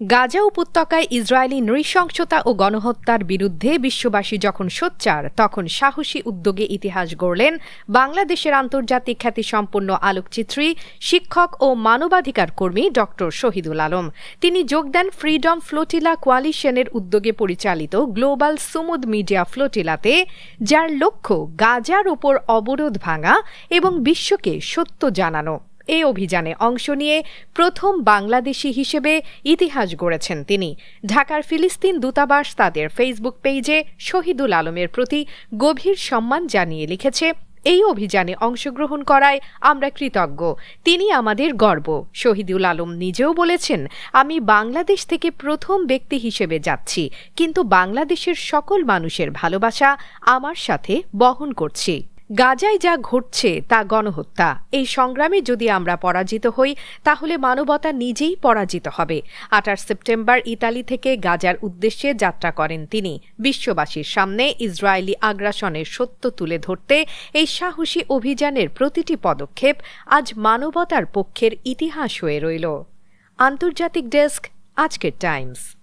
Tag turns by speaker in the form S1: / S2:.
S1: গাজা উপত্যকায় ইসরায়েলি নৃশংসতা ও গণহত্যার বিরুদ্ধে বিশ্ববাসী যখন সোচ্চার, তখন সাহসী উদ্যোগে ইতিহাস গড়লেন বাংলাদেশের আন্তর্জাতিক খ্যাতিসম্পন্ন আলোকচিত্রী, শিক্ষক ও মানবাধিকার কর্মী ড. শহীদুল আলম। তিনি যোগ দেন ফ্রিডম ফ্লোটিলা কোয়ালিশনের উদ্যোগে পরিচালিত গ্লোবাল সুমুদ মিডিয়া ফ্লোটিলাতে, যার লক্ষ্য গাজার ওপর অবরোধ ভাঙা এবং বিশ্বকে সত্য জানানো। এই অভিযানে অংশ নিয়ে প্রথম বাংলাদেশি হিসেবে ইতিহাস গড়েছেন তিনি। ঢাকার ফিলিস্তিন দূতাবাস তাদের ফেসবুক পেজে শহীদুল আলমের প্রতি গভীর সম্মান জানিয়ে লিখেছে, এই অভিযানে অংশগ্রহণ করায় আমরা কৃতজ্ঞ। তিনি আমাদের গর্ব। শহীদুল আলম নিজেও বলেছেন, আমি বাংলাদেশ থেকে প্রথম ব্যক্তি হিসেবে যাচ্ছি, কিন্তু বাংলাদেশের সকল মানুষের ভালোবাসা আমার সাথে বহন করছি। গাজায় যা ঘটছে তা গণহত্যা। এই সংগ্রামে যদি আমরা পরাজিত হই, তাহলে মানবতা নিজেই পরাজিত হবে। আঠাশ সেপ্টেম্বর ইতালি থেকে গাজার উদ্দেশ্যে যাত্রা করেন তিনি। বিশ্ববাসীর সামনে ইসরায়েলি আগ্রাসনের সত্য তুলে ধরতে এই সাহসী অভিযানের প্রতিটি পদক্ষেপ আজ মানবতার পক্ষের ইতিহাস হয়ে রইল। আন্তর্জাতিক ডেস্ক, আজকের টাইমস।